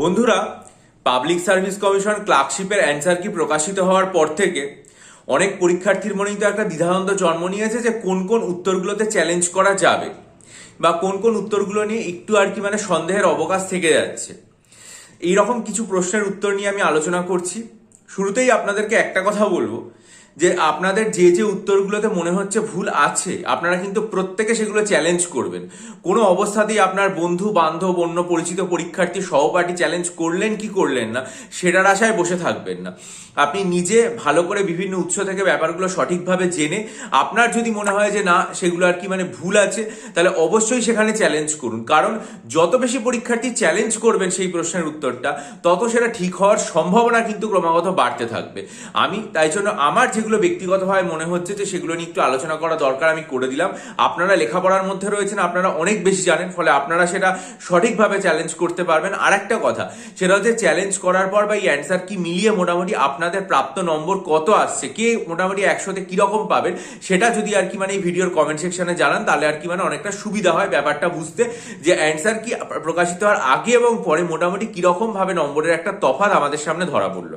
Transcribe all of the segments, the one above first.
বন্ধুরা public service commission ক্লার্কশিপের answer কি প্রকাশিত হওয়ার পর থেকে অনেক পরীক্ষার্থীর মনেই তো একটা দ্বিধাদ্বন্দ্ব জন্ম নিয়েছে যে কোন কোন উত্তরগুলোতে চ্যালেঞ্জ করা যাবে বা কোন কোন উত্তরগুলো নিয়ে একটু আর কি মানে সন্দেহের অবকাশ থেকে যাচ্ছে। এইরকম কিছু প্রশ্নের উত্তর নিয়ে আমি আলোচনা করছি। শুরুতেই আপনাদেরকে একটা কথা বলব। যে আপনাদের যে যে উত্তরগুলোতে মনে হচ্ছে ভুল আছে, আপনারা কিন্তু প্রত্যেকে সেগুলো চ্যালেঞ্জ করবেন। কোনো অবস্থাতেই আপনার বন্ধু, বান্ধব, অন্য পরিচিত পরীক্ষার্থী, সহপাঠী চ্যালেঞ্জ করলেন কি করলেন না, সেটার আশায় বসে থাকবেন না। আপনি নিজে ভালো করে বিভিন্ন উৎস থেকে ব্যাপারগুলো সঠিকভাবে জেনে, আপনার যদি মনে হয় যে না, সেগুলো আর কি মানে ভুল আছে, তাহলে অবশ্যই সেখানে চ্যালেঞ্জ করুন। কারণ যত বেশি পরীক্ষার্থী চ্যালেঞ্জ করবেন সেই প্রশ্নের উত্তরটা, তত সেটা ঠিক হওয়ার সম্ভাবনা কিন্তু ক্রমাগত বাড়তে থাকবে। আমি তাই জন্য আমার যেগুলো ব্যক্তিগতভাবে মনে হচ্ছে যে সেগুলো নিয়ে একটু আলোচনা করা দরকার, আমি করে দিলাম। আপনারা লেখাপড়ার মধ্যে রয়েছেন, আপনারা অনেক বেশি জানেন, ফলে আপনারা সেটা সঠিকভাবে চ্যালেঞ্জ করতে পারবেন। আর একটা কথা, সেটা হচ্ছে চ্যালেঞ্জ করার পর বা এই অ্যান্সার কি মিলিয়ে মোটামুটি আপনাদের প্রাপ্ত নম্বর কত আসছে, কে মোটামুটি একশোতে কীরকম পাবেন, সেটা যদি আর কি মানে এই ভিডিওর কমেন্ট সেকশনে জানান, তাহলে আর কি মানে অনেকটা সুবিধা হয় ব্যাপারটা বুঝতে। যে অ্যান্সার কি প্রকাশিত হওয়ার আগে এবং পরে মোটামুটি কীরকম ভাবে নম্বরের একটা তফাৎ আমাদের সামনে ধরা পড়ল।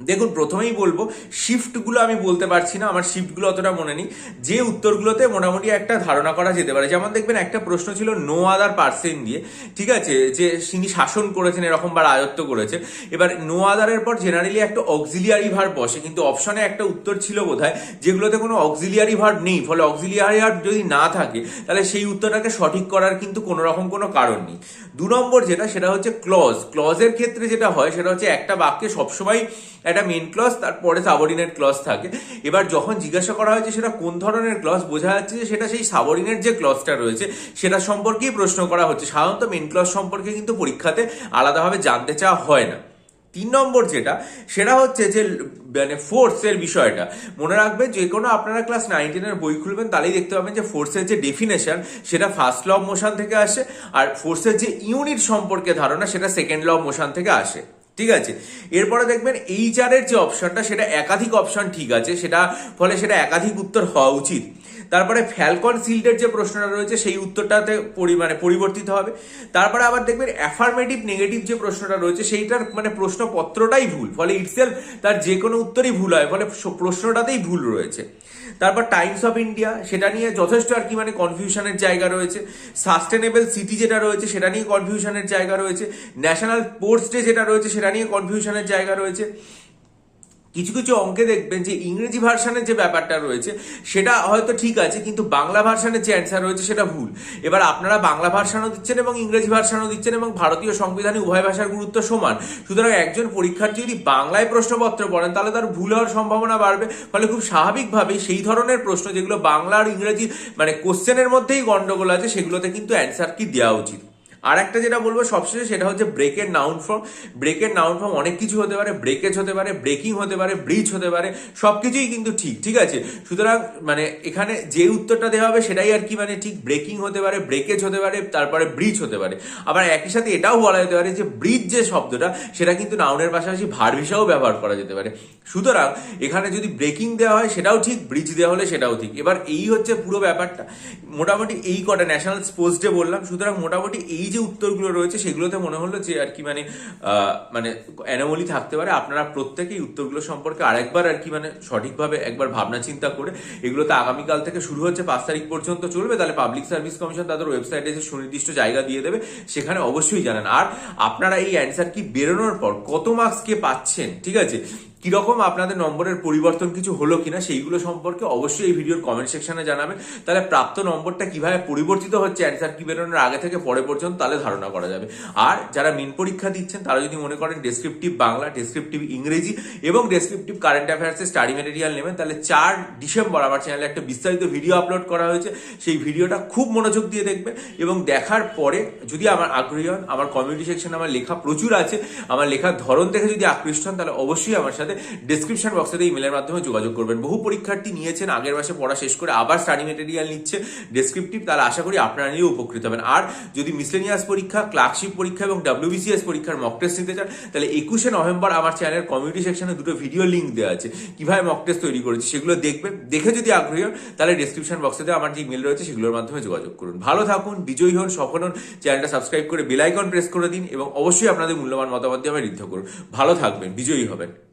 দেখুন, প্রথমেই বলব শিফটগুলো আমি বলতে পারছি না, আমার শিফটগুলো অতটা মনে নেই। যে উত্তরগুলোতে মোটামুটি একটা ধারণা করা যেতে পারে, যেমন দেখবেন একটা প্রশ্ন ছিল নো আদার পার্সেন দিয়ে। ঠিক আছে, যে তিনি শাসন করেছেন এরকম বা রাজত্ব করেছেন এবার নো আদারের পর জেনারেলি একটা অক্সিলিয়ারি ভার্ব বসে কিন্তু অপশনে একটা উত্তর ছিল বোধহয়, যেগুলোতে কোনো অক্সিলিয়ারি ভার্ব নেই। ফলে অক্সিলিয়ারি ভার্ব যদি না থাকে, তাহলে সেই উত্তরটাকে সঠিক করার কিন্তু কোনো রকম কোনো কারণ নেই। দু নম্বর যেটা, সেটা হচ্ছে ক্লজ ক্লজের ক্ষেত্রে যেটা হয়, সেটা হচ্ছে একটা বাক্যে সবসময় একটা মেন ক্লজ তারপরে সাবঅর্ডিনেট ক্লজ থাকে। এবার যখন জিজ্ঞাসা করা হয়েছে সেটা কোন ধরনের ক্লজ বোঝা যাচ্ছে যে সেটা সেই সাবঅর্ডিনেট যে ক্লজটা রয়েছে, সেটা সম্পর্কেই প্রশ্ন করা হচ্ছে। সাধারণত মেন ক্লস সম্পর্কে কিন্তু পরীক্ষাতে আলাদাভাবে জানতে চাওয়া হয় না। তিন নম্বর যেটা, সেটা হচ্ছে যে মানে ফোর্সের বিষয়টা। মনে রাখবেন, যে কোনো আপনারা ক্লাস নাইনটিনের বই খুলবেন, তাহলেই দেখতে পাবেন যে ফোর্সের যে ডেফিনেশন সেটা ফার্স্ট ল অফ মোশন থেকে আসে, আর ফোর্সের যে ইউনিট সম্পর্কে ধারণা, সেটা সেকেন্ড ল অফ মোশন থেকে আসে। ঠিক আছে? এরপরে দেখবেন, এইচআরের যে অপশনটা সেটা একাধিক অপশন ঠিক আছে, সেটা, ফলে সেটা একাধিক উত্তর হওয়া উচিত। তারপরে ফ্যালকন সিল্ডের যে প্রশ্নটা রয়েছে, সেই উত্তরটাতে পরি মানে পরিবর্তিত হবে। তারপরে আবার দেখবেন অ্যাফার্মেটিভ নেগেটিভ যে প্রশ্নটা রয়েছে, সেইটার মানে প্রশ্নপত্রটাই ভুল, ফলে ইটসেলফ তার যে কোনো উত্তরই ভুল হয়, ফলে প্রশ্নটাতেই ভুল রয়েছে। তারপর টাইমস অফ ইন্ডিয়া সেটা নিয়ে যথেষ্ট আর কি মানে কনফিউশনের জায়গা রয়েছে। সাস্টেনেবল সিটি যেটা রয়েছে, সেটা নিয়ে কনফিউশনের জায়গা রয়েছে। ন্যাশনাল স্পোর্টস ডে যেটা রয়েছে, সেটা নিয়ে কনফিউশনের জায়গা রয়েছে। কিছু কিছু অঙ্কে দেখবেন যে ইংরেজি ভার্সানের যে ব্যাপারটা রয়েছে, সেটা হয়তো ঠিক আছে, কিন্তু বাংলা ভার্সানের যে অ্যান্সার রয়েছে সেটা ভুল। এবার আপনারা বাংলা ভার্সানও দিচ্ছেন এবং ইংরেজি ভার্সানও দিচ্ছেন এবং ভারতীয় সংবিধানে উভয় ভাষার গুরুত্ব সমান। সুতরাং একজন পরীক্ষার্থী যদি বাংলায় প্রশ্নপত্র পড়েন, তাহলে তার ভুল হওয়ার সম্ভাবনা বাড়বে। ফলে খুব স্বাভাবিকভাবেই সেই ধরনের প্রশ্ন যেগুলো বাংলা আর ইংরেজি মানে কোশ্চেনের মধ্যেই গন্ডগোল আছে, সেগুলোতে কিন্তু অ্যান্সার কি দেওয়া উচিত? আর একটা যেটা বলব সবশেষে সেটা হচ্ছে ব্রেকের নাউন ফর্ম ব্রেকের নাউন ফর্ম অনেক কিছু হতে পারে ব্রেকেজ হতে পারে ব্রেকিং হতে পারে ব্রিজ হতে পারে সব কিছুই কিন্তু ঠিক ঠিক আছে? সুতরাং মানে এখানে যে উত্তরটা দেওয়া হবে সেটাই আর কি মানে ঠিক। ব্রেকিং হতে পারে ব্রেকেজ হতে পারে, তারপরে ব্রিজ হতে পারে। আবার একই সাথে এটাও বলা যেতে পারে যে ব্রিজ যে শব্দটা, সেটা কিন্তু নাউনের পাশাপাশি ভার হিসাবেও ব্যবহার করা যেতে পারে। সুতরাং এখানে যদি ব্রেকিং দেওয়া হয় সেটাও ঠিক ব্রিজ দেওয়া হলে সেটাও ঠিক। এবার এই হচ্ছে পুরো ব্যাপারটা। মোটামুটি এই কটা ন্যাশনাল স্পোর্টস ডে বললাম। সুতরাং মোটামুটি এই যে উত্তরগুলো রয়েছে সেগুলোতে মনে হলো যে আর কি মানে মানে অ্যানোমলি থাকতে পারে। আপনারা প্রত্যেকেই উত্তরগুলো সম্পর্কে আরেকবার আর কি মানে সঠিকভাবে একবার ভাবনা চিন্তা করে এগুলোতে আগামীকাল থেকে শুরু হচ্ছে, পাঁচ তারিখ পর্যন্ত চলবে। তাহলে পাবলিক সার্ভিস কমিশন তাদের ওয়েবসাইটে যে সুনির্দিষ্ট জায়গা দিয়ে দেবে, সেখানে অবশ্যই জানান। আর আপনারা এই অ্যান্সার কি বেরোনোর পর কত মার্কস কে পাচ্ছেন, ঠিক আছে? কীরকম আপনাদের নম্বরের পরিবর্তন কিছু হলো কিনা সেইগুলো সম্পর্কে অবশ্যই এই ভিডিওর কমেন্ট সেকশনে জানাবেন। তাহলে প্রাপ্ত নম্বরটা কীভাবে পরিবর্তিত হচ্ছে অ্যান্সার কি বেরোনোর আগে থেকে পরে পর্যন্ত তাহলে ধারণা করা যাবে। আর যারা মিন পরীক্ষা দিচ্ছেন, তারা যদি মনে করেন ডেসক্রিপটিভ বাংলা ডেসক্রিপটিভ ইংরেজি এবং ডেসক্রিপটিভ কারেন্ট অ্যাফেয়ার্সের স্টাডি মেটেরিয়াল নেবেন, তাহলে চার ডিসেম্বর আমার চ্যানেলে একটা বিস্তারিত ভিডিও আপলোড করা হয়েছে। সেই ভিডিওটা খুব মনোযোগ দিয়ে দেখবেন এবং দেখার পরে যদি আমার আগ্রহী হন, আমার কমিউনিটি সেকশনে আমার লেখা প্রচুর আছে, আমার লেখার ধরন দেখে যদি আকৃষ্ট হন, তাহলে অবশ্যই আমার সাথে সাথে ডিসক্রিপশন বক্সে ইমেলের মাধ্যমে যোগাযোগ করবেন। বহু পরীক্ষার্থী নিয়েছেন, আগের মাসে পড়া শেষ করে আবার স্টাডি মেটেরিয়াল নিচ্ছে। ডেসক্রিপটিভ তাহলে আশা করি আপনারা নিয়েও উপকৃত হবেন। আর যদি মিসলেনিয়াস পরীক্ষা ক্লার্কশিপ পরীক্ষা এবং ডাব্লিউবিসিএস পরীক্ষার মক টেস্ট নিতে চান, তাহলে একুশে নভেম্বর আমার চ্যানেলের কমিউনিটি সেকশনে দুটো ভিডিও লিঙ্ক দেওয়া আছে। কীভাবে মক টেস্ট তৈরি করেছি সেগুলো দেখবেন। দেখে যদি আগ্রহী হন, তাহলে ডিসক্রিপশন বক্সে আমার যে ইমেল রয়েছে, সেগুলোর মাধ্যমে যোগাযোগ করুন। ভালো থাকুন, বিজয়ী হন, সফল হন। চ্যানেলটা সাবস্ক্রাইব করে বেলাইকন প্রেস করে দিন এবং অবশ্যই আপনাদের মূল্যবান মতামত দিয়ে আমার ঋদ্ধ করুন। ভালো থাকবেন, বিজয়ী হবেন।